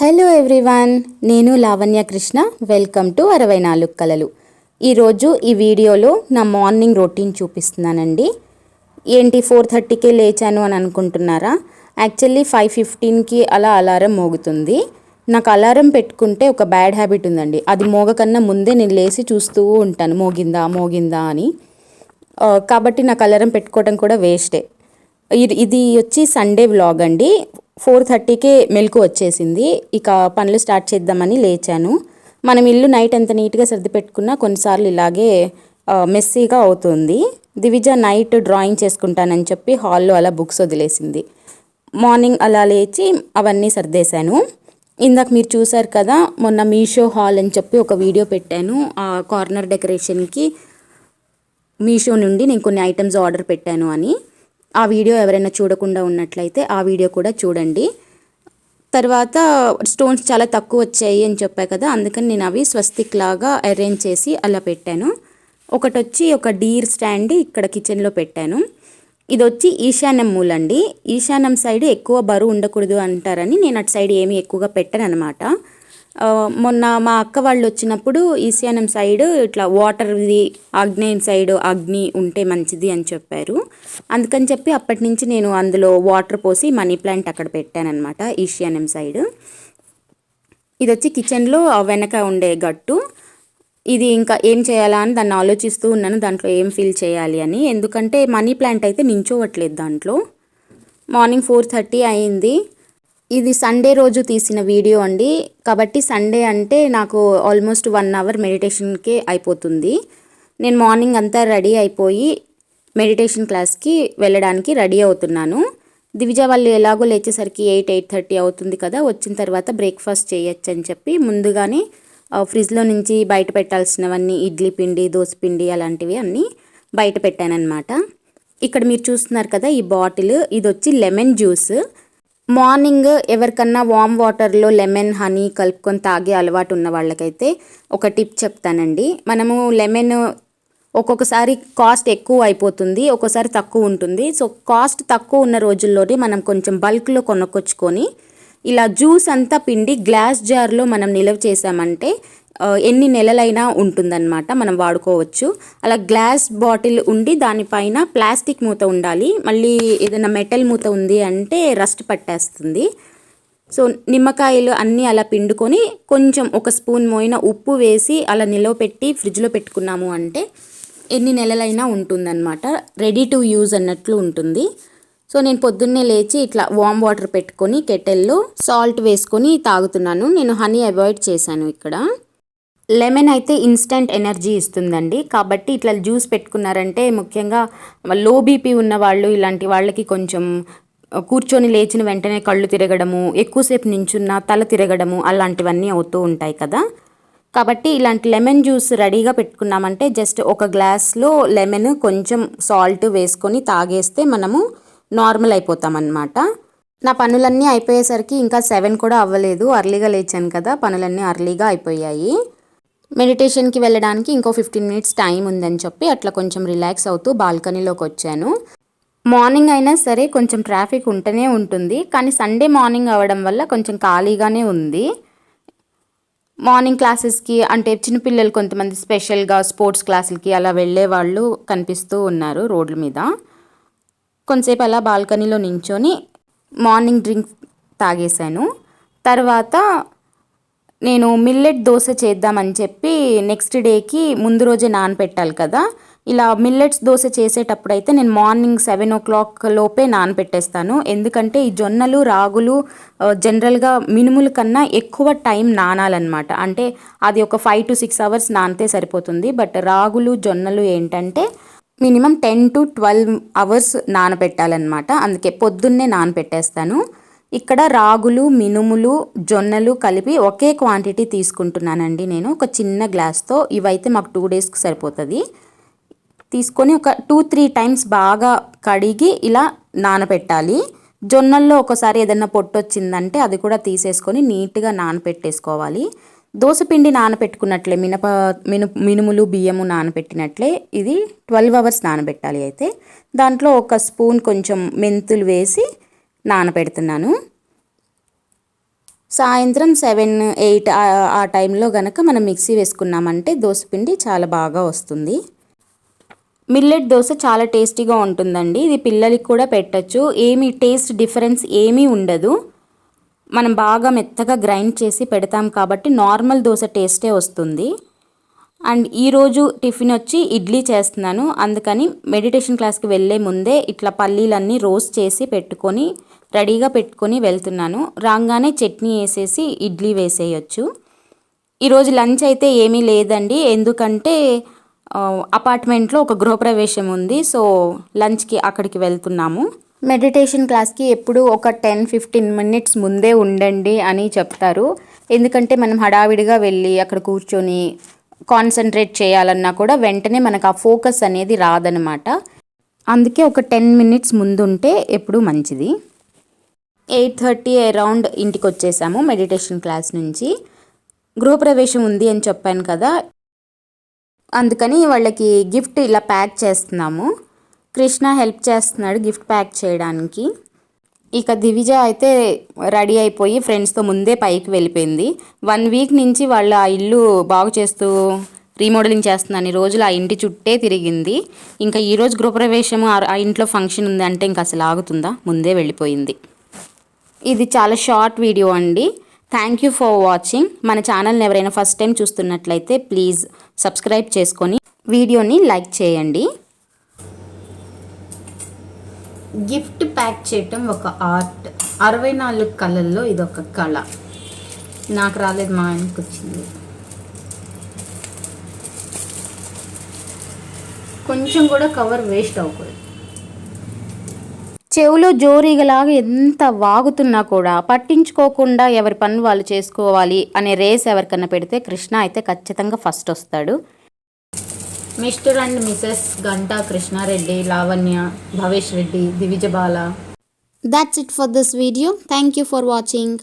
Hello everyone నేను Lavanya Krishna. Welcome to అరవై నాలుగు కలలు. ఈరోజు ఈ వీడియోలో నా మార్నింగ్ రొటీన్ చూపిస్తున్నానండి. ఏంటి ఫోర్ థర్టీకే లేచాను అని అనుకుంటున్నారా? యాక్చువల్లీ ఫైవ్ ఫిఫ్టీన్కి అలా అలారం మోగుతుంది. నాకు అలారం పెట్టుకుంటే ఒక బ్యాడ్ హ్యాబిట్ ఉందండి. అది మోగకన్నా ముందే నేను లేచి చూస్తూ ఉంటాను. మోగిందా మోగిందా అని. కాబట్టి నాకు అలారం పెట్టుకోవడం కూడా వేస్టే ఇది- ఇది వచ్చి సండే వ్లాగ్ అండి. ఫోర్ థర్టీకే మెలకు వచ్చేసింది. ఇక పనులు స్టార్ట్ చేద్దామని లేచాను. మనం ఇల్లు నైట్ ఎంత నీట్గా సర్ది పెట్టుకున్నా కొన్నిసార్లు ఇలాగే మెస్సీగా అవుతుంది. దివిజ నైట్ డ్రాయింగ్ చేసుకుంటానని చెప్పి హాల్లో అలా బుక్స్ వదిలేసింది. మార్నింగ్ అలా లేచి అవన్నీ సర్దేశాను. ఇందాక మీరు చూసారు కదా మొన్న మీషో హాల్ అని చెప్పి ఒక వీడియో పెట్టాను. ఆ కార్నర్ డెకరేషన్కి మీషో నుండి నేను కొన్ని ఐటమ్స్ ఆర్డర్ పెట్టాను అని. ఆ వీడియో ఎవరైనా చూడకుండా ఉన్నట్లయితే ఆ వీడియో కూడా చూడండి. తర్వాత స్టోన్స్ చాలా తక్కువ వచ్చాయి అని చెప్పా కదా అందుకని నేను అవి స్వస్తిక్ లాగా అరేంజ్ చేసి అలా పెట్టాను. ఒకటి వచ్చి ఒక డీర్ స్టాండ్ ఇక్కడ కిచెన్లో పెట్టాను. ఇది వచ్చి ఈశాన్యం మూలండి. ఈశాన్యం సైడ్ ఎక్కువ బరువు ఉండకూడదు అంటారని నేను అటు సైడ్ ఏమీ ఎక్కువగా పెట్టాను అనమాట మొన్న మా అక్క వాళ్ళు వచ్చినప్పుడు ఈశాన్యం సైడ్ ఇట్లా వాటర్ది ఆగ్నేయం సైడ్ అగ్ని ఉంటే మంచిది అని చెప్పారు. అందుకని చెప్పి అప్పటి నుంచి నేను అందులో వాటర్ పోసి మనీ ప్లాంట్ అక్కడ పెట్టానమాట ఈశాన్యం సైడ్. ఇది వచ్చి కిచెన్లో వెనక ఉండే గట్టు. ఇది ఇంకా ఏం చేయాలా అని దాన్ని ఆలోచిస్తూ ఉన్నాను దాంట్లో ఏం ఫీల్ చేయాలి అని. ఎందుకంటే మనీ ప్లాంట్ అయితే నించోవట్లేదు దాంట్లో. మార్నింగ్ ఫోర్ థర్టీ అయింది. ఇది సండే రోజు తీసిన వీడియో అండి. కాబట్టి సండే అంటే నాకు ఆల్మోస్ట్ వన్ అవర్ మెడిటేషన్కే అయిపోతుంది. నేను మార్నింగ్ అంతా రెడీ అయిపోయి మెడిటేషన్ క్లాస్కి వెళ్ళడానికి రెడీ అవుతున్నాను. దివిజ వాళ్ళు ఎలాగో లేచేసరికి ఎయిట్ ఎయిట్ థర్టీ అవుతుంది కదా వచ్చిన తర్వాత బ్రేక్ఫాస్ట్ చేయొచ్చు అని చెప్పి ముందుగానే ఫ్రిడ్జ్లో నుంచి బయట పెట్టాల్సినవన్నీ ఇడ్లీ పిండి దోశ పిండి అలాంటివి అన్నీ బయట పెట్టానన్నమాట. ఇక్కడ మీరు చూస్తున్నారు కదా ఈ బాటిల్ ఇది వచ్చి లెమన్ జ్యూస్ మార్నింగ్ ఎవరికన్నా వామ్ వాటర్లో లెమన్ హనీ కలుపుకొని తాగే అలవాటు ఉన్న వాళ్ళకైతే ఒక టిప్ చెప్తానండి. మనము లెమన్ ఒక్కొక్కసారి కాస్ట్ ఎక్కువ అయిపోతుంది ఒక్కోసారి తక్కువ ఉంటుంది. సో కాస్ట్ తక్కువ ఉన్న రోజుల్లోనే మనం కొంచెం బల్క్లో కొనుక్కొచ్చుకొని ఇలా జ్యూస్ అంతా పిండి గ్లాస్ జార్లో మనం నిల్వ చేసామంటే ఎన్ని నెలలైనా ఉంటుందన్నమాట మనం వాడుకోవచ్చు. అలా గ్లాస్ బాటిల్ ఉండి దానిపైన ప్లాస్టిక్ మూత ఉండాలి. మళ్ళీ ఏదైనా మెటల్ మూత ఉంది అంటే రస్ట్ పట్టేస్తుంది. సో నిమ్మకాయలు అన్నీ అలా పిండుకొని కొంచెం ఒక స్పూన్ మోయిన ఉప్పు వేసి అలా నిలవ పెట్టి ఫ్రిడ్జ్లో పెట్టుకున్నాము అంటే ఎన్ని నెలలైనా ఉంటుందన్నమాట. రెడీ టు యూజ్ అన్నట్లు ఉంటుంది. సో నేను పొద్దున్నే లేచి ఇట్లా వామ్ వాటర్ పెట్టుకొని కెటెల్లో సాల్ట్ వేసుకొని తాగుతున్నాను. నేను హనీ అవాయిడ్ చేశాను ఇక్కడ. లెమన్ అయితే ఇన్స్టెంట్ ఎనర్జీ ఇస్తుందండి. కాబట్టి ఇట్లా జ్యూస్ పెట్టుకున్నారంటే ముఖ్యంగా లో బీపీ ఉన్న వాళ్ళు ఇలాంటి వాళ్ళకి కొంచెం కూర్చొని లేచిన వెంటనే కళ్ళు తిరగడము ఎక్కువసేపు నించున్న తల తిరగడము అలాంటివన్నీ అవుతూ ఉంటాయి కదా. కాబట్టి ఇలాంటి లెమన్ జ్యూస్ రెడీగా పెట్టుకున్నామంటే జస్ట్ ఒక గ్లాస్లో లెమన్ కొంచెం సాల్ట్ వేసుకొని తాగేస్తే మనము నార్మల్ అయిపోతామన్నమాట. నా పనులన్నీ అయిపోయేసరికి ఇంకా సెవెన్ కూడా అవ్వలేదు. అర్లీగా లేచాను కదా. పనులన్నీ అర్లీగా అయిపోయాయి. మెడిటేషన్కి వెళ్ళడానికి ఇంకో ఫిఫ్టీన్ మినిట్స్ టైం ఉందని చెప్పి అట్లా కొంచెం రిలాక్స్ అవుతూ బాల్కనీలోకి వచ్చాను. మార్నింగ్ అయినా సరే కొంచెం ట్రాఫిక్ ఉంటూనే ఉంటుంది. కానీ సండే మార్నింగ్ అవ్వడం వల్ల కొంచెం ఖాళీగానే ఉంది. మార్నింగ్ క్లాసెస్కి అంటే చిన్నపిల్లలు కొంతమంది స్పెషల్గా స్పోర్ట్స్ క్లాసులకి అలా వెళ్ళే వాళ్ళు కనిపిస్తూ ఉన్నారు రోడ్ల మీద. కొంతసేపు అలా బాల్కనీలో నించొని మార్నింగ్ డ్రింక్ తాగేశాను. తర్వాత నేను మిల్లెట్ దోశ చేద్దామని చెప్పి నెక్స్ట్ డేకి ముందు రోజే నానపెట్టాలి కదా. ఇలా మిల్లెట్స్ దోశ చేసేటప్పుడు అయితే నేను మార్నింగ్ సెవెన్ ఓ క్లాక్ లోపే నానపెట్టేస్తాను. ఎందుకంటే ఈ జొన్నలు రాగులు జనరల్గా మినుముల కన్నా ఎక్కువ టైం నానాలన్నమాట. అంటే అది ఒక ఫైవ్ టు సిక్స్ అవర్స్ నానితే సరిపోతుంది. బట్ రాగులు జొన్నలు ఏంటంటే minimum ten to twelve hours నానపెట్టాలన్నమాట. అందుకే పొద్దున్నే నానబెట్టేస్తాను ఇక్కడ రాగులు మినుములు జొన్నలు కలిపి ఒకే క్వాంటిటీ తీసుకుంటున్నానండి నేను. ఒక చిన్న గ్లాస్తో ఇవైతే మాకు టూ డేస్కి సరిపోతుంది. తీసుకొని ఒక టూ త్రీ టైమ్స్ బాగా కడిగి ఇలా నానబెట్టాలి జొన్నల్లో ఒకసారి ఏదైనా పొట్టు వచ్చిందంటే అది కూడా తీసేసుకొని నీట్గా నానబెట్టేసుకోవాలి దోసపిండి నానబెట్టుకున్నట్లే మినప మిను మినుములు బియ్యము నానబెట్టినట్లే ఇది ట్వెల్వ్ అవర్స్ నానబెట్టాలి అయితే. దాంట్లో ఒక స్పూన్ కొంచెం మెంతులు వేసి నానబెడుతున్నాను సాయంత్రం సెవెన్ ఎయిట్ ఆ టైంలో గనక మనం మిక్సీ వేసుకున్నామంటే దోశపిండి చాలా బాగా వస్తుంది. మిల్లెట్ దోశ చాలా టేస్టీగా ఉంటుందండి. ఇది పిల్లలకి కూడా పెట్టచ్చు. ఏమీ టేస్ట్ డిఫరెన్స్ ఏమీ ఉండదు. మనం బాగా మెత్తగా గ్రైండ్ చేసి పెడతాం కాబట్టి నార్మల్ దోశ టేస్టే వస్తుంది. అండ్ ఈరోజు టిఫిన్ వచ్చి ఇడ్లీ చేస్తున్నాను. అందుకని మెడిటేషన్ క్లాస్కి వెళ్ళే ముందే ఇట్లా పల్లీలన్నీ రోస్ట్ చేసి పెట్టుకొని రెడీగా పెట్టుకొని వెళ్తున్నాను. రాగానే చట్నీ వేసేసి ఇడ్లీ వేసేయచ్చు. ఈరోజు లంచ్ అయితే ఏమీ లేదండి. ఎందుకంటే అపార్ట్మెంట్లో ఒక గృహప్రవేశం ఉంది. సో లంచ్కి అక్కడికి వెళ్తున్నాము. మెడిటేషన్ క్లాస్కి ఎప్పుడు ఒక టెన్ ఫిఫ్టీన్ మినిట్స్ ముందే ఉండండి అని చెప్తారు. ఎందుకంటే మనం హడావిడిగా వెళ్ళి అక్కడ కూర్చొని కాన్సన్ట్రేట్ చేయాలన్నా కూడా వెంటనే మనకు ఆ ఫోకస్ అనేది రాదనమాట అందుకే ఒక టెన్ మినిట్స్ ముందుంటే ఎప్పుడు మంచిది. ఎయిట్ థర్టీ అరౌండ్ ఇంటికి వచ్చేసాము మెడిటేషన్ క్లాస్ నుంచి. గృహప్రవేశం ఉంది అని చెప్పాను కదా. అందుకని వాళ్ళకి గిఫ్ట్ ఇలా ప్యాక్ చేస్తున్నాము. కృష్ణ హెల్ప్ చేస్తున్నాడు గిఫ్ట్ ప్యాక్ చేయడానికి. ఇక దివిజ అయితే రెడీ అయిపోయి ఫ్రెండ్స్తో ముందే పైకి వెళ్ళిపోయింది. వన్ వీక్ నుంచి వాళ్ళ ఆ ఇల్లు బాగు చేస్తూ రీమోడలింగ్ చేస్తున్నాను ఈ రోజులు ఆ ఇంటి చుట్టే తిరిగింది. ఇంకా ఈరోజు గృహప్రవేశం ఆ- ఆ ఇంట్లో ఫంక్షన్ ఉంది అంటే ఇంకా అసలు ఆగుతుందా? ముందే వెళ్ళిపోయింది. ఇది చాలా షార్ట్ వీడియో అండి. థ్యాంక్ యూ ఫర్ వాచింగ్ మన ఛానల్ని ఎవరైనా ఫస్ట్ టైం చూస్తున్నట్లయితే ప్లీజ్ సబ్స్క్రైబ్ చేసుకొని వీడియోని లైక్ చేయండి. గిఫ్ట్ ప్యాక్ చేయటం ఒక ఆర్ట్. అరవై నాలుగు కళల్లో ఇది ఒక కళ. నాకు రాలేదు మా ఆయనకు వచ్చింది. కొంచెం కూడా కవర్ వేస్ట్ అవ్వకూడదు. చెవులో జోరీగలాగా ఎంత వాగుతున్నా కూడా పట్టించుకోకుండా ఎవరి పని వాళ్ళు చేసుకోవాలి అనే రేస్ ఎవరికన్నా పెడితే కృష్ణ అయితే ఖచ్చితంగా ఫస్ట్ వస్తాడు. Mister and missus Ganta Krishnareddy Lavanya Bhavesh Reddy Divijabala that's it for this video thank you for watching